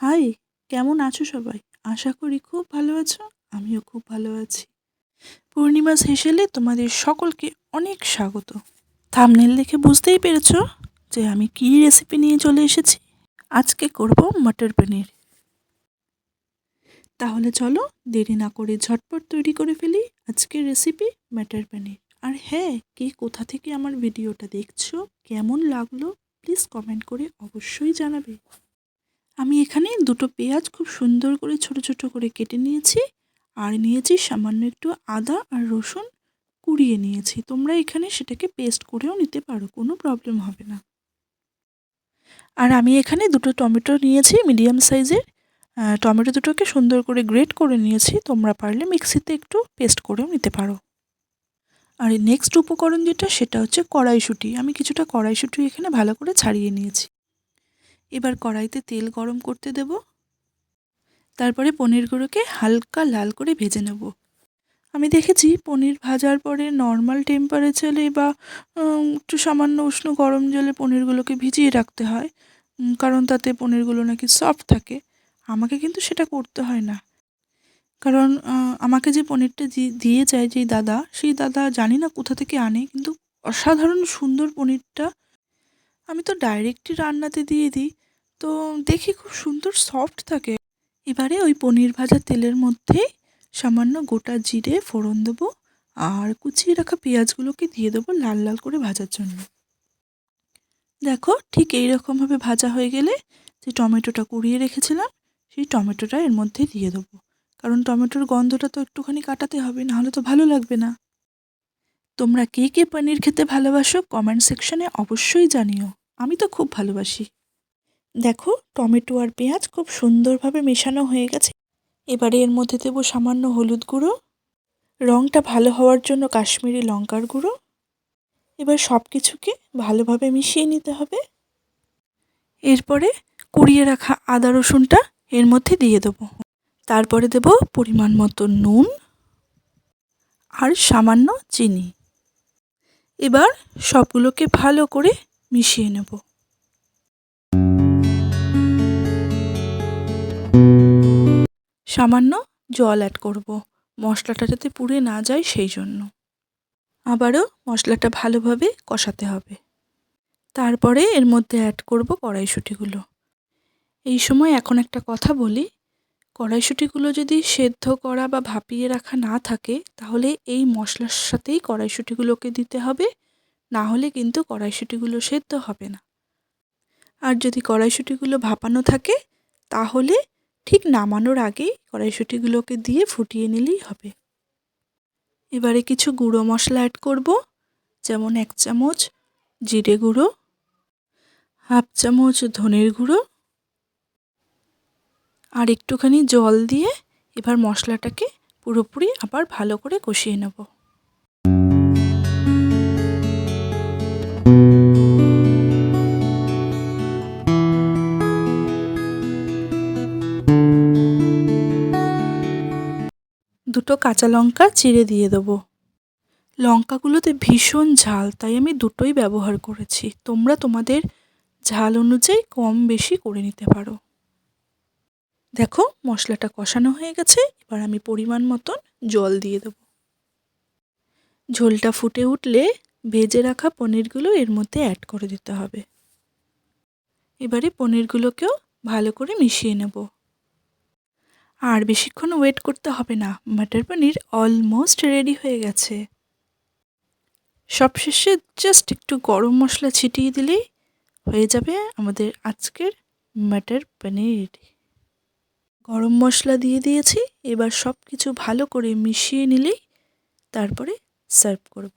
High, কেমন আছো সবাই? আশা করি খুব ভালো আছো, আমিও খুব ভালো আছি। পূর্ণিমা হেসেলে তোমাদের সকলকে অনেক স্বাগত। থামনেল দেখে বুঝতেই পেরেছ যে আমি কী রেসিপি নিয়ে চলে এসেছি? আজকে করব মটর পনির। তাহলে চলো দেরি না করে ঝটপট তৈরি করে ফেলি আজকের রেসিপি মটর পনির। আর হ্যাঁ কে কোথা থেকে আমার ভিডিওটা দেখছ? কেমন লাগল? প্লিজ কমেন্ট করে অবশ্যই জানাবে। আমি এখানে দুটো পেঁয়াজ খুব সুন্দর করে ছোট ছোট করে কেটে নিয়েছি আর নিয়েছি সামান্য একটু আদা আর রসুন কুড়িয়ে নিয়েছি। তোমরা এখানে সেটাকে পেস্ট করেও নিতে পারো, কোনো প্রবলেম হবে না। আর আমি এখানে দুটো টমেটো নিয়েছি মিডিয়াম সাইজের টমেটো দুটোকে সুন্দর করে গ্রেট করে নিয়েছি, তোমরা পারলে মিক্সিতে একটু পেস্ট করেও নিতে পারো। আর নেক্সট উপকরণ যেটা, সেটা হচ্ছে কড়াইশুঁটি। আমি কিছুটা কড়াইশুঁটি এখানে ভালো করে ছাড়িয়ে নিয়েছি। এবার কড়াইতে তেল গরম করতে দেব। তারপরে পনিরগুলোকে হালকা লাল করে ভেজে নেব। আমি দেখেছি পনির ভাজার পরে নর্মাল টেম্পারেচারে বা একটু সামান্য উষ্ণ গরম জলে পনিরগুলোকে ভিজিয়ে রাখতে হয়। কারণ তাতে পনিরগুলো নাকি সফট থাকে। আমাকে কিন্তু সেটা করতে হয় না। কারণ আমাকে যে পনিরটা দিয়ে যায় যেই দাদা, সেই দাদা জানি না কোথা থেকে আনে, কিন্তু অসাধারণ সুন্দর পনিরটা আমি তো ডাইরেক্টই রান্নাতে দিয়ে দিই। তো দেখি খুব সুন্দর সফট থাকে। এবারে ওই পনির ভাজা তেলের মধ্যে সামান্য গোটা জিরে ফোড়ন দেবো আর কুচিয়ে রাখা পেঁয়াজগুলোকে দিয়ে দেবো লাল লাল করে ভাজার জন্য। দেখো, ঠিক এই রকমভাবে ভাজা হয়ে গেলে যে টমেটোটা কুড়িয়ে রেখেছিলাম, সেই টমেটোটা এর মধ্যে দিয়ে দেবো। কারণ টমেটোর গন্ধটা তো একটুখানি কাটাতে হবে, নাহলে তো ভালো লাগবে না। তোমরা কে কে পনির খেতে ভালোবাসো কমেন্ট সেকশনে অবশ্যই জানিও। আমি তো খুব ভালোবাসি। দেখো, টমেটো আর পেঁয়াজ খুব সুন্দরভাবে মেশানো হয়ে গেছে। এবারে এর মধ্যে দেবো সামান্য হলুদ গুঁড়ো। রঙটা ভালো হওয়ার জন্য কাশ্মীরি লঙ্কার গুঁড়ো। এবার সব কিছুকে ভালোভাবে মিশিয়ে নিতে হবে। এরপরে কুড়িয়ে রাখা আদা রসুনটা এর মধ্যে দিয়ে দেবো। তারপরে দেব পরিমাণ মতো নুন আর সামান্য চিনি। এবার সবগুলোকে ভালো করে মিশিয়ে নেব। সামান্য জল অ্যাড করব, মশলাটা যাতে পুড়ে না যায় সেই জন্য। আবারও মশলাটা ভালোভাবে কষাতে হবে। তারপরে এর মধ্যে অ্যাড করব কড়াইশুঁটিগুলো। এই সময় এখন একটা কথা বলি কড়াইশুঁটিগুলো যদি সেদ্ধ করা বা ভাপিয়ে রাখা না থাকে, তাহলে এই মশলার সাথেই কড়াইশুঁটিগুলোকে দিতে হবে। না হলে কিন্তু কড়াইশুঁটিগুলো সেদ্ধ হবে না। আর যদি কড়াইশুঁটিগুলো ভাপানো থাকে, তাহলে ঠিক নামানোর আগেই কড়াইশুঁটিগুলোকে দিয়ে ফুটিয়ে নিলেই হবে। এবারে কিছু গুঁড়ো মশলা অ্যাড করব, যেমন এক চামচ জিরে গুঁড়ো, হাফ চামচ ধনের গুঁড়ো আর একটুখানি জল দিয়ে এবার মশলাটাকে পুরোপুরি আবার ভালো করে কষিয়ে নেব। দুটো কাঁচা লঙ্কা চিড়ে দিয়ে দেবো। লঙ্কাগুলোতে ভীষণ ঝাল, তাই আমি দুটোই ব্যবহার করেছি। তোমরা তোমাদের ঝাল অনুযায়ী কম বেশি করে নিতে পারো। দেখো, মশলাটা কষানো হয়ে গেছে, এবার আমি পরিমাণ মতন জল দিয়ে দেবো। ঝোলটা ফুটে উঠলে ভেজে রাখা পনিরগুলো এর মধ্যে অ্যাড করে দিতে হবে। এবারে পনিরগুলোকেও ভালো করে মিশিয়ে নেব। আর বেশিক্ষণ ওয়েট করতে হবে না মাটার পনির অলমোস্ট রেডি হয়ে গেছে। সবশেষে জাস্ট একটু গরম মশলা ছিটিয়ে দিলেই হয়ে যাবে আমাদের আজকের মাটার পনির। গরম মশলা দিয়ে দিয়েছি এবার সব কিছু ভালো করে মিশিয়ে নিলেই তারপরে সার্ভ করব।